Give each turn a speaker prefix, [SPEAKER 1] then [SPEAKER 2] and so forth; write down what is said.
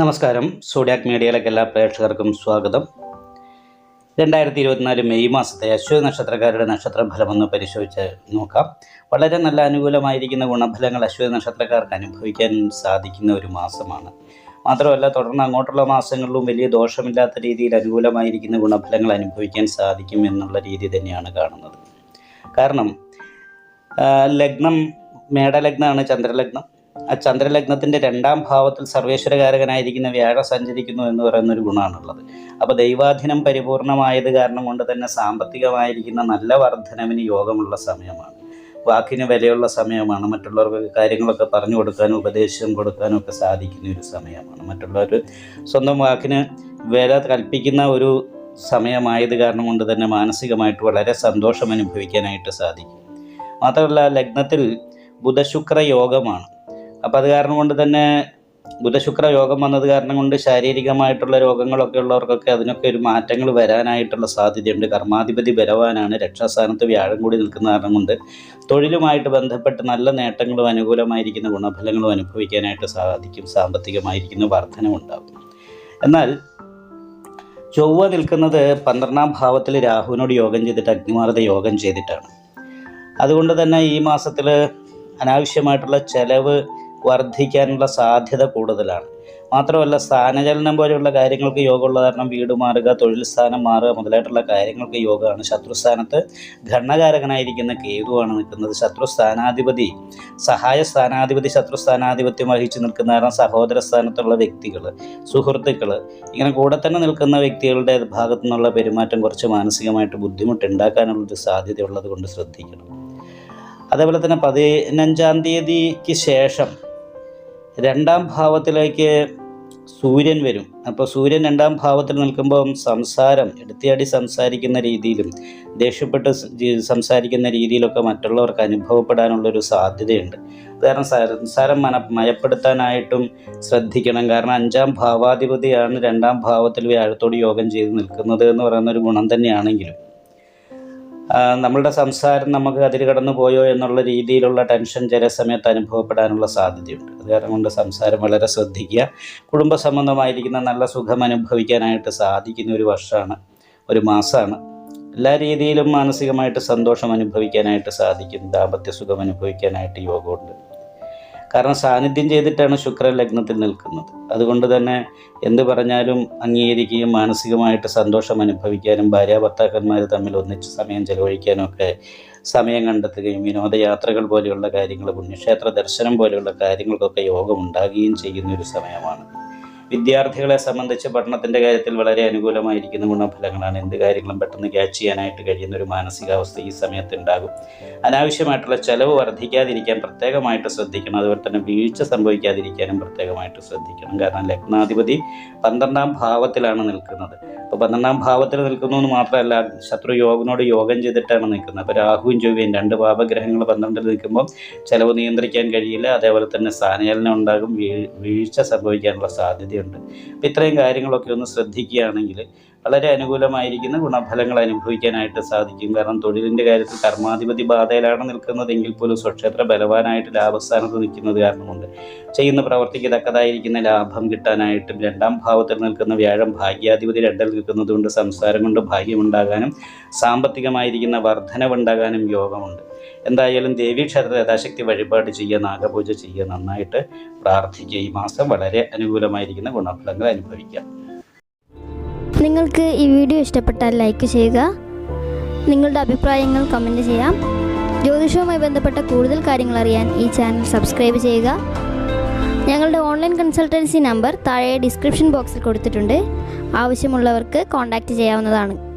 [SPEAKER 1] നമസ്കാരം. സോഡിയാക് മീഡിയയിലേക്ക് എല്ലാ പ്രേക്ഷകർക്കും സ്വാഗതം. രണ്ടായിരത്തി ഇരുപത്തിനാല് മെയ് മാസത്തെ അശ്വതി നക്ഷത്രക്കാരുടെ നക്ഷത്ര ഫലമൊന്ന് പരിശോധിച്ച് നോക്കാം. വളരെ നല്ല അനുകൂലമായിരിക്കുന്ന ഗുണഫലങ്ങൾ അശ്വതി നക്ഷത്രക്കാർക്ക് അനുഭവിക്കാൻ സാധിക്കുന്ന ഒരു മാസമാണ്. മാത്രമല്ല തുടർന്ന് അങ്ങോട്ടുള്ള മാസങ്ങളിലും വലിയ ദോഷമില്ലാത്ത രീതിയിൽ അനുകൂലമായിരിക്കുന്ന ഗുണഫലങ്ങൾ അനുഭവിക്കാൻ സാധിക്കും എന്നുള്ള രീതി തന്നെയാണ് കാണുന്നത്. കാരണം ലഗ്നം മേടലഗ്നമാണ് ചന്ദ്രലഗ്നം. ആ ചന്ദ്രലഗ്നത്തിന്റെ രണ്ടാം ഭാവത്തിൽ സർവേശ്വരകാരകനായിരിക്കുന്ന വ്യാഴം സഞ്ചരിക്കുന്നു എന്ന് പറയുന്ന ഒരു ഗുണമാണുള്ളത്. അപ്പോൾ ദൈവാധീനം പരിപൂർണമായത് കാരണം കൊണ്ട് തന്നെ സാമ്പത്തികമായിരിക്കുന്ന നല്ല വർധനവിന് യോഗമുള്ള സമയമാണ്. വാക്കിന് വിലയുള്ള സമയമാണ്. മറ്റുള്ളവർക്ക് കാര്യങ്ങളൊക്കെ പറഞ്ഞു കൊടുക്കാനും ഉപദേശം കൊടുക്കാനും ഒക്കെ സാധിക്കുന്ന ഒരു സമയമാണ്. മറ്റുള്ളവർ സ്വന്തം വാക്കിന് വില കൽപ്പിക്കുന്ന ഒരു സമയമായത് കാരണം കൊണ്ട് തന്നെ മാനസികമായിട്ട് വളരെ സന്തോഷം അനുഭവിക്കാനായിട്ട് സാധിക്കും. മാത്രമല്ല ലഗ്നത്തിൽ ബുധശുക്ര യോഗമാണ്. അപ്പോൾ അത് കാരണം കൊണ്ട് തന്നെ ബുധശുക്ര യോഗം വന്നത് കാരണം കൊണ്ട് ശാരീരികമായിട്ടുള്ള രോഗങ്ങളൊക്കെ ഉള്ളവർക്കൊക്കെ അതിനൊക്കെ ഒരു മാറ്റങ്ങൾ വരാനായിട്ടുള്ള സാധ്യതയുണ്ട്. കർമാധിപതി ബലവാനാണ്. രക്ഷാസ്ഥാനത്ത് വ്യാഴം കൂടി നിൽക്കുന്ന കാരണം കൊണ്ട് തൊഴിലുമായിട്ട് ബന്ധപ്പെട്ട് നല്ല നേട്ടങ്ങളും അനുകൂലമായിരിക്കുന്ന ഗുണഫലങ്ങളും അനുഭവിക്കാനായിട്ട് സാധിക്കും. സാമ്പത്തികമായിരിക്കുന്ന വർധനമുണ്ടാകും എന്നാൽ ചൊവ്വ നിൽക്കുന്നത് പന്ത്രണ്ടാം ഭാവത്തിൽ രാഹുവിനോട് യോഗം ചെയ്തിട്ട് അഗ്നിമാർദ്ദ യോഗം ചെയ്തിട്ടാണ്. അതുകൊണ്ട് തന്നെ ഈ മാസത്തിൽ അനാവശ്യമായിട്ടുള്ള ചെലവ് വർദ്ധിക്കാനുള്ള സാധ്യത കൂടുതലാണ്. മാത്രമല്ല സ്ഥാനചലനം പോലെയുള്ള കാര്യങ്ങൾക്ക് യോഗമുള്ള കാരണം വീട് മാറുക തൊഴിൽ സ്ഥാനം മാറുക മുതലായിട്ടുള്ള കാര്യങ്ങൾക്ക് യോഗമാണ്. ശത്രുസ്ഥാനത്ത് ഘടനകാരകനായിരിക്കുന്ന കേതുവാണ് നിൽക്കുന്നത്. ശത്രു സ്ഥാനാധിപതി സഹായ സ്ഥാനാധിപതി ശത്രു സ്ഥാനാധിപത്യം വഹിച്ചു നിൽക്കുന്ന കാരണം സഹോദര സ്ഥാനത്തുള്ള വ്യക്തികൾ സുഹൃത്തുക്കൾ. ഇങ്ങനെ കൂടെ തന്നെ നിൽക്കുന്ന വ്യക്തികളുടെ ഭാഗത്തു നിന്നുള്ള പെരുമാറ്റം കുറച്ച് മാനസികമായിട്ട് ബുദ്ധിമുട്ടുണ്ടാക്കാനുള്ളൊരു സാധ്യതയുള്ളത് കൊണ്ട് ശ്രദ്ധിക്കണം. അതേപോലെ തന്നെ പതിനഞ്ചാം തീയതിക്ക് ശേഷം രണ്ടാം ഭാവത്തിലേക്ക് സൂര്യൻ വരും. അപ്പോൾ സൂര്യൻ രണ്ടാം ഭാവത്തിൽ നിൽക്കുമ്പോൾ സംസാരം എടുത്തിയാടി സംസാരിക്കുന്ന രീതിയിലും ദേഷ്യപ്പെട്ട് സംസാരിക്കുന്ന രീതിയിലൊക്കെ മറ്റുള്ളവർക്ക് അനുഭവപ്പെടാനുള്ളൊരു സാധ്യതയുണ്ട്. കാരണം സംസാരം മന മയപ്പെടുത്താനായിട്ടും ശ്രദ്ധിക്കണം. കാരണം അഞ്ചാം ഭാവാധിപതിയാണ് രണ്ടാം ഭാവത്തിൽ വ്യാഴത്തോട് യോഗം ചെയ്ത് നിൽക്കുന്നത് എന്ന് പറയുന്ന ഒരു ഗുണം തന്നെയാണെങ്കിലും നമ്മളുടെ സംസാരം നമുക്ക് അതിര് കടന്നു പോയോ എന്നുള്ള രീതിയിലുള്ള ടെൻഷൻ ചില സമയത്ത് അനുഭവപ്പെടാനുള്ള സാധ്യതയുണ്ട്. അത് കാരണം കൊണ്ട് സംസാരം വളരെ ശ്രദ്ധിക്കുക. കുടുംബ സംബന്ധമായിരിക്കുന്ന നല്ല സുഖം അനുഭവിക്കാനായിട്ട് സാധിക്കുന്ന ഒരു വർഷമാണ് ഒരു മാസമാണ്. എല്ലാ രീതിയിലും മാനസികമായിട്ട് സന്തോഷം അനുഭവിക്കാനായിട്ട് സാധിക്കും. ദാമ്പത്യ സുഖം അനുഭവിക്കാനായിട്ട് യോഗമുണ്ട്. കാരണം സാന്നിധ്യം ചെയ്തിട്ടാണ് ശുക്രൻ ലഗ്നത്തിൽ നിൽക്കുന്നത്. അതുകൊണ്ട് തന്നെ എന്ത് പറഞ്ഞാലും അംഗീകരിക്കുകയും മാനസികമായിട്ട് സന്തോഷം അനുഭവിക്കാനും ഭാര്യ ഭർത്താക്കന്മാർ തമ്മിൽ ഒന്നിച്ച് സമയം ചെലവഴിക്കാനും ഒക്കെ സമയം കണ്ടെത്തുകയും വിനോദയാത്രകൾ പോലെയുള്ള കാര്യങ്ങൾ പുണ്യക്ഷേത്ര ദർശനം പോലെയുള്ള കാര്യങ്ങൾക്കൊക്കെ യോഗം ഉണ്ടാകുകയും ചെയ്യുന്ന ഒരു സമയമാണ്. വിദ്യാർത്ഥികളെ സംബന്ധിച്ച് പഠനത്തിന്റെ കാര്യത്തിൽ വളരെ അനുകൂലമായിരിക്കുന്ന ഗുണഫലങ്ങളാണ്. എന്ത് കാര്യങ്ങളും പെട്ടെന്ന് ക്യാച്ച് ചെയ്യാനായിട്ട് കഴിയുന്ന ഒരു മാനസികാവസ്ഥ ഈ സമയത്ത് ഉണ്ടാകും. അനാവശ്യമായിട്ടുള്ള ചെലവ് വർദ്ധിക്കാതിരിക്കാൻ പ്രത്യേകമായിട്ട് ശ്രദ്ധിക്കണം. അതുപോലെ തന്നെ വീഴ്ച സംഭവിക്കാതിരിക്കാനും പ്രത്യേകമായിട്ട് ശ്രദ്ധിക്കണം. കാരണം ലഗ്നാധിപതി പന്ത്രണ്ടാം ഭാവത്തിലാണ് നിൽക്കുന്നത്. അപ്പോൾ പന്ത്രണ്ടാം ഭാവത്തിൽ നിൽക്കുന്നു എന്ന് മാത്രമല്ല ശത്രു യോഗനോട് യോഗം ചെയ്തിട്ടാണ് നിൽക്കുന്നത്. അപ്പോൾ രാഹുവും ചൊവ്വയും രണ്ട് പാപഗ്രഹങ്ങൾ പന്ത്രണ്ടിൽ നിൽക്കുമ്പോൾ ചിലവ് നിയന്ത്രിക്കാൻ കഴിയില്ല. അതേപോലെ തന്നെ സ്ഥാനചലനം ഉണ്ടാകും വീഴ്ച സംഭവിക്കാനുള്ള സാധ്യതയുണ്ട്. ഇത്രയും കാര്യങ്ങളൊക്കെ ഒന്ന് ശ്രദ്ധിക്കുകയാണെങ്കിൽ വളരെ അനുകൂലമായിരിക്കുന്ന ഗുണഫലങ്ങൾ അനുഭവിക്കാനായിട്ട് സാധിക്കും. കാരണം തൊഴിലിന്റെ കാര്യത്തിൽ കർമാധിപതി ബാധയിലാണ് നിൽക്കുന്നതെങ്കിൽ പോലും സ്വക്ഷേത്ര ബലവാനായിട്ട് ലാഭസ്ഥാനത്ത് നിൽക്കുന്നത് കാരണമുണ്ട്. ചെയ്യുന്ന പ്രവർത്തിക്ക് തക്കതായിരിക്കുന്ന ലാഭം കിട്ടാനായിട്ടും രണ്ടാം ഭാവത്തിൽ നിൽക്കുന്ന വ്യാഴം ഭാഗ്യാധിപതി രണ്ടിൽ നിൽക്കുന്നതുകൊണ്ട് സംസാരം കൊണ്ട് ഭാഗ്യമുണ്ടാകാനും സാമ്പത്തികമായിരിക്കുന്ന വർധനവുണ്ടാകാനും യോഗമുണ്ട്. എന്തായാലും ദേവീക്ഷേത്രത്തിൽ യഥാശക്തി വഴിപാട് ചെയ്യുക നാഗപൂജ ചെയ്യുക നന്നായിട്ട് പ്രാർത്ഥിക്കുക. ഈ മാസം വളരെ അനുകൂലമായിരിക്കുന്ന ഗുണഫലങ്ങൾ അനുഭവിക്കുക.
[SPEAKER 2] നിങ്ങൾക്ക് ഈ വീഡിയോ ഇഷ്ടപ്പെട്ടാൽ ലൈക്ക് ചെയ്യുക. നിങ്ങളുടെ അഭിപ്രായങ്ങൾ കമന്റ് ചെയ്യാം. ജ്യോതിഷവുമായി ബന്ധപ്പെട്ട കൂടുതൽ കാര്യങ്ങൾ അറിയാൻ ഈ ചാനൽ സബ്സ്ക്രൈബ് ചെയ്യുക. ഞങ്ങളുടെ ഓൺലൈൻ കൺസൾട്ടൻസി നമ്പർ താഴെ ഡിസ്ക്രിപ്ഷൻ ബോക്സിൽ കൊടുത്തിട്ടുണ്ട്. ആവശ്യമുള്ളവർക്ക് കോൺടാക്റ്റ് ചെയ്യാവുന്നതാണ്.